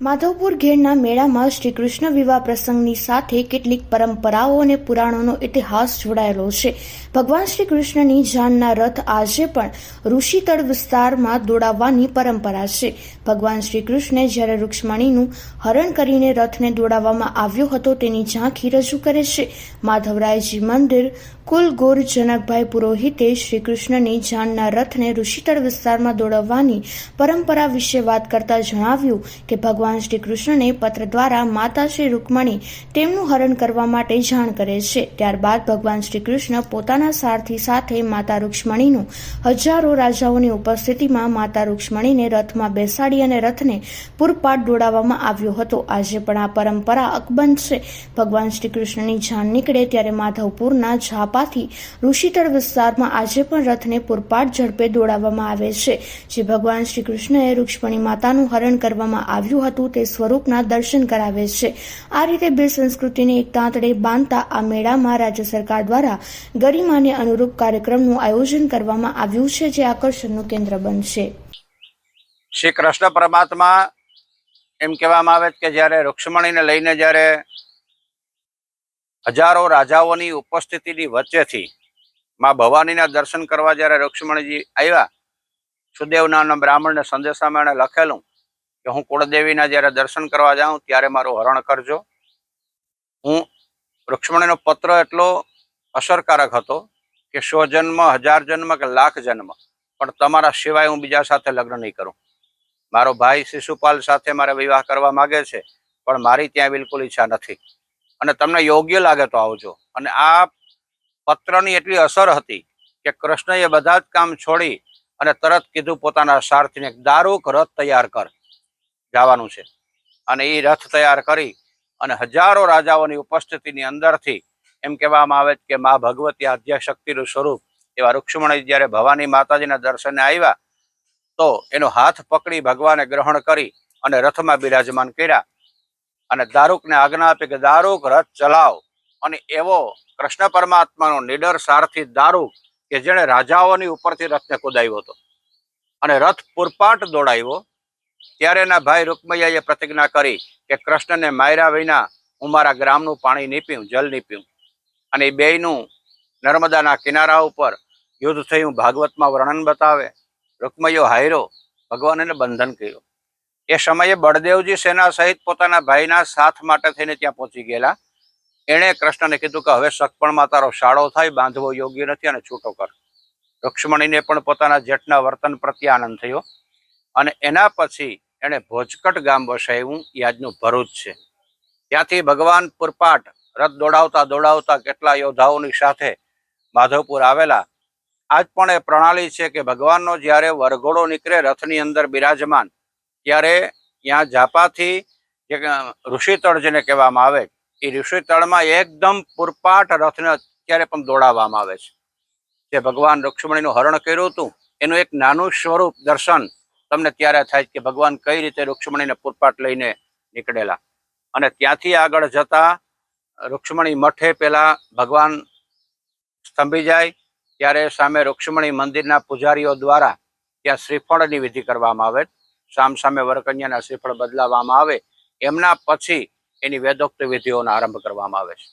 માધવપુર ઘેરના મેળામાં શ્રી કૃષ્ણ વિવાહ પ્રસંગની સાથે કેટલીક પરંપરાઓ અને પુરાણોનો ઇતિહાસ જોડાયેલો છે. ભગવાન શ્રી કૃષ્ણની જાનના રથ આજે પણ ઋષિતળ વિસ્તારમાં દોડાવવાની પરંપરા છે. ભગવાન શ્રી કૃષ્ણે જ્યારે રૂક્ષ્મણીનું હરણ કરીને રથને દોડાવવામાં આવ્યો હતો, તેની ઝાંખી રજૂ કરે છે. માધવરાયજી મંદિર કુલ ગોર જનકભાઈ પુરોહિતે શ્રી કૃષ્ણની જાનના રથને ઋષિતળ વિસ્તારમાં દોડાવવાની પરંપરા વિશે વાત કરતા જણાવ્યું કે ભગવાન શ્રી કૃષ્ણને પત્ર દ્વારા માતા શ્રી રૂકમણી તેમનું હરણ કરવા માટે જાણ કરે છે. ત્યારબાદ ભગવાન શ્રી કૃષ્ણ પોતાના સારથી સાથે માતા રૂક્ષ્મણીનું હજારો રાજાઓની ઉપસ્થિતિમાં માતા રૂક્ષ્મણીને રથમાં બેસાડી અને રથને પૂરપાટ દોડાવવામાં આવ્યો હતો. આજે પણ આ પરંપરા અકબંધ છે. ભગવાન શ્રી કૃષ્ણની જાન નીકળે ત્યારે માધવપુરના ઝાપાથી ઋષિતળ વિસ્તારમાં આજે પણ રથને પૂરપાટ ઝડપે દોડાવવામાં આવે છે. જે ભગવાન શ્રી કૃષ્ણએ રૂક્ષ્મણી માતાનું હરણ કરવામાં આવ્યું હતું. તે સ્વરૂપના દર્શન કરાવે છે. આ રીતે બે સંસ્કૃતિને એક તાંતડે બાંધતા આ મેળામાં રાજ્ય સરકાર દ્વારા ગરિમાને અનુરૂપ કાર્યક્રમનું આયોજન કરવામાં આવ્યું છે, જે આકર્ષણનું કેન્દ્ર બનશે. શ્રી કૃષ્ણ પરમાત્મા એમ કહેવામાં આવે કે જ્યારે રુક્ષમણીને લઈને જ્યારે હજારો રાજાઓની ઉપસ્થિતિની વચ્ચેથી માં ભવાનીના દર્શન કરવા જ્યારે રૂક્ષ્મણીજી આવ્યા સુદેવ નામના બ્રાહ્મણને સંદેશામાં એણે લખેલું કે હું કુળદેવીના જ્યારે દર્શન કરવા જાઉં, ત્યારે મારું હરણ કરજો. હું રૂક્ષ્મણીનો પત્ર એટલો અસરકારક હતો કે સો જન્મ, હજાર જન્મ કે લાખ જન્મ. પણ તમારા સિવાય હું બીજા સાથે લગ્ન નહીં કરું. મારો ભાઈ શિશુપાલ સાથે મારે વિવાહ કરવા માગે છે, પણ મારી ત્યાં બિલકુલ ઈચ્છા નથી. અને તમને યોગ્ય લાગે તો આવજો. અને આ પત્રની એટલી અસર હતી કે કૃષ્ણએ બધા જ કામ છોડી અને તરત કીધું પોતાના સારથીને દારૂક રથ તૈયાર કર. જવાનું છે. અને એ રથ તૈયાર કરી અને હજારો રાજાઓની ઉપસ્થિતિની અંદરથી એમ કહેવામાં આવે કે મા ભગવતી આદ્ય શક્તિનું સ્વરૂપ એવા રૂક્ષ્મણી જ્યારે ભવાની માતાજીના દર્શને આવ્યા, તો એનો હાથ પકડી ભગવાને ગ્રહણ કરી અને રથમાં બિરાજમાન કર્યા. અને દારૂકને આજ્ઞા આપી કે દારૂક રથ ચલાવ. અને એવો કૃષ્ણ પરમાત્માનો નિડર સારથી દારૂક કે જેણે રાજાઓની ઉપરથી રથને કુદાવ્યો હતો. અને રથ પૂરપાટ દોડાવ્યો ત્યારે એના ભાઈ રૂકમૈયાએ પ્રતિજ્ઞા કરી કે કૃષ્ણને માયરા વિના હું મારા ગ્રામનું પાણી નહીં પીઉં જલ નહીં પીઉં અને એ બેયનું નર્મદાના કિનારા ઉપર યુદ્ધ થયું, ભાગવતમાં વર્ણન બતાવે. રૂકમૈયો હાયરો ભગવાનને બંધન કર્યું. એ સમયે બળદેવજી સેના સહિત પોતાના ભાઈના સાથ માટે થઈને ત્યાં પહોંચી ગયેલા. એણે કૃષ્ણને કીધું કે હવે સકપણમાં તારો શાળો થાય, બાંધવો યોગ્ય નથી અને છૂટો કર. રૂક્ષ્મણીને પણ પોતાના જેઠના વર્તન પ્રત્યે આનંદ થયો. અને એના પછી એણે ભોજકટ ગામ વસાવ્યું. આજનું ભરૂચ છે. ત્યાંથી ભગવાન પુરપાટ રથ દોડાવતા દોડાવતા કેટલા યોદ્ધાઓની સાથે માધવપુર આવેલા. આજ પણ એ પ્રણાલી છે કે ભગવાનનો જ્યારે વરઘોડો નીકળે રથની અંદર બિરાજમાન, ત્યારે ત્યાં ઝાપાથી જે ઋષિતળ જેને કહેવામાં આવે એ ઋષિતળમાં એકદમ પુરપાટ રથને અત્યારે પણ દોડાવવામાં આવે છે. જે ભગવાન રૂક્ષ્મણીનું હરણ કર્યું હતું, એનું એક નાનું સ્વરૂપ દર્શન તમને ત્યારે થાય કે ભગવાન કઈ રીતે રૂક્ષ્મણીને પૂરપાટ લઈને નીકળેલા. અને ત્યાંથી આગળ જતા રૂક્ષ્મણી મઠે પહેલાં ભગવાન સ્તંભી જાય, ત્યારે સામે રૂક્ષ્મણી મંદિરના પૂજારીઓ દ્વારા ત્યાં શ્રીફળની વિધિ કરવામાં આવે. સામ સામે વરકન્યાના શ્રીફળ બદલાવવામાં આવે. એમના પછી એની વેદોક્ત વિધિઓનો આરંભ કરવામાં આવે છે.